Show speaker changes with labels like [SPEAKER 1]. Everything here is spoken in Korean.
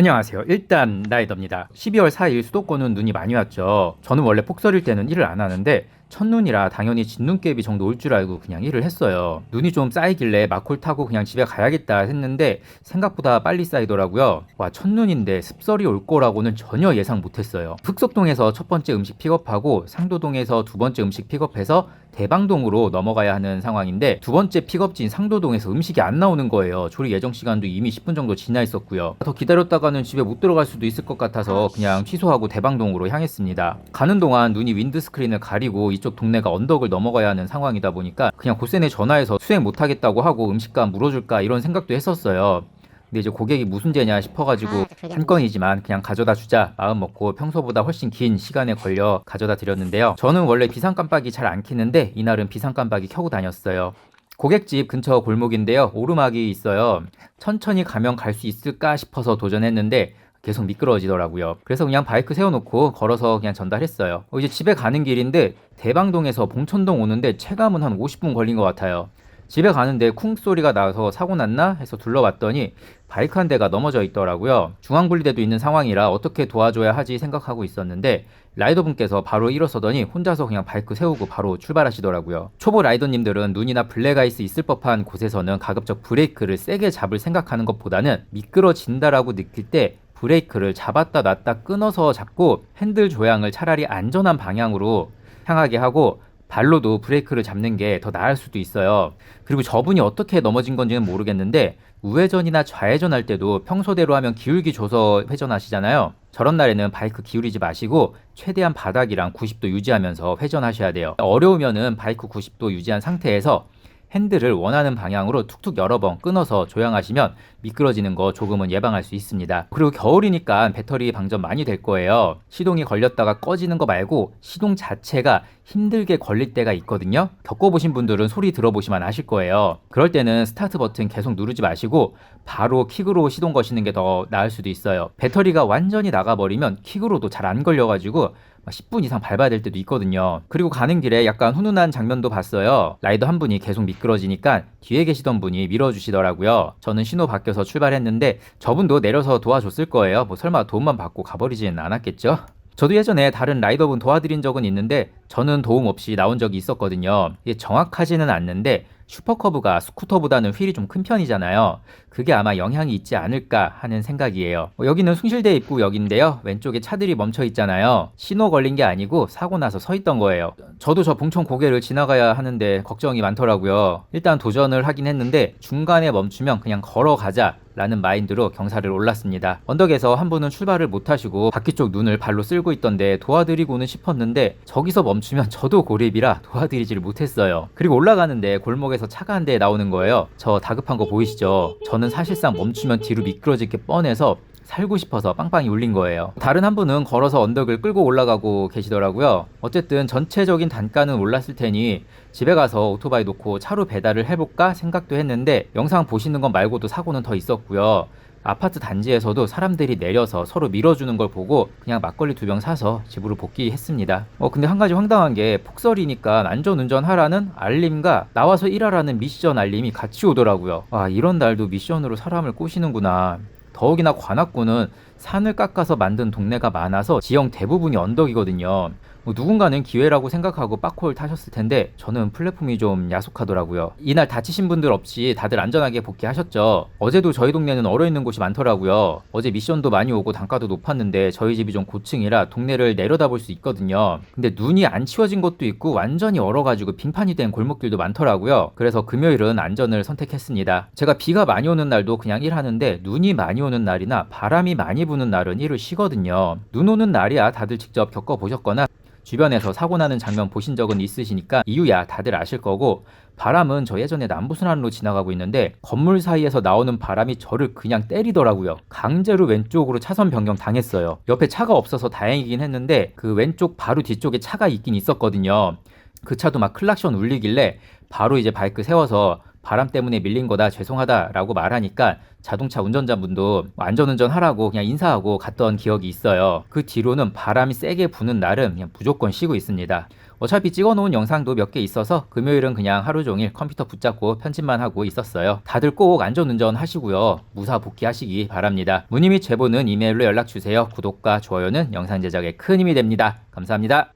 [SPEAKER 1] 안녕하세요. 일단 라이더입니다. 12월 4일 수도권은 눈이 많이 왔죠. 저는 원래 폭설일 때는 일을 안 하는데 첫눈이라 당연히 진눈깨비 정도 올 줄 알고 그냥 일을 했어요. 눈이 좀 쌓이길래 마콜 타고 그냥 집에 가야겠다 했는데 생각보다 빨리 쌓이더라고요. 와, 첫눈인데 습설이 올 거라고는 전혀 예상 못했어요. 흑석동에서 첫 번째 음식 픽업하고 상도동에서 두 번째 음식 픽업해서 대방동으로 넘어가야 하는 상황인데 두 번째 픽업지인 상도동에서 음식이 안 나오는 거예요. 조리 예정 시간도 이미 10분 정도 지나 있었고요. 더 기다렸다가는 집에 못 들어갈 수도 있을 것 같아서 그냥 취소하고 대방동으로 향했습니다. 가는 동안 눈이 윈드스크린을 가리고 이쪽 동네가 언덕을 넘어가야 하는 상황이다 보니까 그냥 고센에 전화해서 수행 못 하겠다고 하고 음식값 물어줄까 이런 생각도 했었어요. 근데 이제 고객이 무슨 죄냐 싶어가지고
[SPEAKER 2] 아,
[SPEAKER 1] 한 건이지만 그냥 가져다 주자 마음 먹고 평소보다 훨씬 긴 시간에 걸려 가져다 드렸는데요. 저는 원래 비상 깜빡이 잘안 켜는데 이날은 비상 깜빡이 켜고 다녔어요. 고객집 근처 골목인데요. 오르막이 있어요. 천천히 가면 갈 수 있을까 싶어서 도전했는데 계속 미끄러지더라고요. 그래서 그냥 바이크 세워놓고 걸어서 그냥 전달했어요. 어, 이제 집에 가는 길인데 대방동에서 봉천동 오는데 체감은 한 50분 걸린 것 같아요. 집에 가는데 쿵 소리가 나서 사고 났나 해서 둘러봤더니 바이크 한 대가 넘어져 있더라고요. 중앙분리대도 있는 상황이라 어떻게 도와줘야 하지 생각하고 있었는데 라이더 분께서 바로 일어서더니 혼자서 그냥 바이크 세우고 바로 출발하시더라고요. 초보 라이더님들은 눈이나 블랙아이스 있을 법한 곳에서는 가급적 브레이크를 세게 잡을 생각하는 것보다는 미끄러진다라고 느낄 때 브레이크를 잡았다 놨다 끊어서 잡고 핸들 조향을 차라리 안전한 방향으로 향하게 하고 발로도 브레이크를 잡는 게 더 나을 수도 있어요. 그리고 저분이 어떻게 넘어진 건지는 모르겠는데 우회전이나 좌회전 할 때도 평소대로 하면 기울기 줘서 회전하시잖아요. 저런 날에는 바이크 기울이지 마시고 최대한 바닥이랑 90도 유지하면서 회전하셔야 돼요. 어려우면은 바이크 90도 유지한 상태에서 핸들을 원하는 방향으로 툭툭 여러 번 끊어서 조향하시면 미끄러지는 거 조금은 예방할 수 있습니다. 그리고 겨울이니까 배터리 방전 많이 될 거예요. 시동이 걸렸다가 꺼지는 거 말고 시동 자체가 힘들게 걸릴 때가 있거든요. 겪어보신 분들은 소리 들어보시면 아실 거예요. 그럴 때는 스타트 버튼 계속 누르지 마시고 바로 킥으로 시동 거시는 게 더 나을 수도 있어요. 배터리가 완전히 나가버리면 킥으로도 잘 안 걸려가지고 10분 이상 밟아야 될 때도 있거든요. 그리고 가는 길에 약간 훈훈한 장면도 봤어요. 라이더 한 분이 계속 미끄러지니까 뒤에 계시던 분이 밀어주시더라고요. 저는 신호 바뀌어서 출발했는데 저분도 내려서 도와줬을 거예요. 뭐 설마 도움만 받고 가버리지는 않았겠죠? 저도 예전에 다른 라이더분 도와드린 적은 있는데 저는 도움 없이 나온 적이 있었거든요. 이게 정확하지는 않는데 슈퍼커브가 스쿠터보다는 휠이 좀 큰 편이잖아요. 그게 아마 영향이 있지 않을까 하는 생각이에요. 어, 여기는 숭실대 입구 역인데요. 왼쪽에 차들이 멈춰 있잖아요. 신호 걸린 게 아니고 사고 나서 서 있던 거예요. 저도 저 봉천 고개를 지나가야 하는데 걱정이 많더라고요. 일단 도전을 하긴 했는데 중간에 멈추면 그냥 걸어가자. 라는 마인드로 경사를 올랐습니다. 언덕에서 한 분은 출발을 못 하시고 바퀴 쪽 눈을 발로 쓸고 있던데 도와드리고는 싶었는데 저기서 멈 추면 저도 고립이라 도와드리지를 못했어요. 그리고 올라가는데 골목에서 차가 한 대 나오는 거예요. 저 다급한 거 보이시죠? 저는 사실상 멈추면 뒤로 미끄러질 게 뻔해서 살고 싶어서 빵빵이 울린 거예요. 다른 한 분은 걸어서 언덕을 끌고 올라가고 계시더라고요. 어쨌든 전체적인 단가는 올랐을 테니 집에 가서 오토바이 놓고 차로 배달을 해볼까 생각도 했는데 영상 보시는 것 말고도 사고는 더 있었고요. 아파트 단지에서도 사람들이 내려서 서로 밀어주는 걸 보고 그냥 막걸리 두 병 사서 집으로 복귀했습니다. 어 근데 한 가지 황당한 게 폭설이니까 안전운전 하라는 알림과 나와서 일하라는 미션 알림이 같이 오더라고요. 와 이런 날도 미션으로 사람을 꼬시는구나. 더욱이나 관악구는 산을 깎아서 만든 동네가 많아서 지형 대부분이 언덕이거든요. 뭐 누군가는 기회라고 생각하고 빠코를 타셨을 텐데 저는 플랫폼이 좀 야속하더라고요. 이날 다치신 분들 없이 다들 안전하게 복귀하셨죠. 어제도 저희 동네는 얼어 있는 곳이 많더라고요. 어제 미션도 많이 오고 단가도 높았는데 저희 집이 좀 고층이라 동네를 내려다볼 수 있거든요. 근데 눈이 안 치워진 것도 있고 완전히 얼어가지고 빙판이 된 골목길도 많더라고요. 그래서 금요일은 안전을 선택했습니다. 제가 비가 많이 오는 날도 그냥 일하는데 눈이 많이 오는 날이나 바람이 많이 부는 날은 일을 쉬거든요. 눈 오는 날이야 다들 직접 겪어보셨거나 주변에서 사고 나는 장면 보신 적은 있으시니까 이유야 다들 아실 거고 바람은 저 예전에 남부순환로 지나가고 있는데 건물 사이에서 나오는 바람이 저를 그냥 때리더라고요. 강제로 왼쪽으로 차선 변경 당했어요. 옆에 차가 없어서 다행이긴 했는데 그 왼쪽 바로 뒤쪽에 차가 있긴 있었거든요. 그 차도 막 클락션 울리길래 바로 이제 바이크 세워서 바람 때문에 밀린 거다 죄송하다라고 말하니까 자동차 운전자분도 안전운전 하라고 그냥 인사하고 갔던 기억이 있어요. 그 뒤로는 바람이 세게 부는 날은 그냥 무조건 쉬고 있습니다. 어차피 찍어놓은 영상도 몇 개 있어서 금요일은 그냥 하루 종일 컴퓨터 붙잡고 편집만 하고 있었어요. 다들 꼭 안전운전 하시고요. 무사 복귀하시기 바랍니다. 문의 및 제보는 이메일로 연락 주세요. 구독과 좋아요는 영상 제작에 큰 힘이 됩니다. 감사합니다.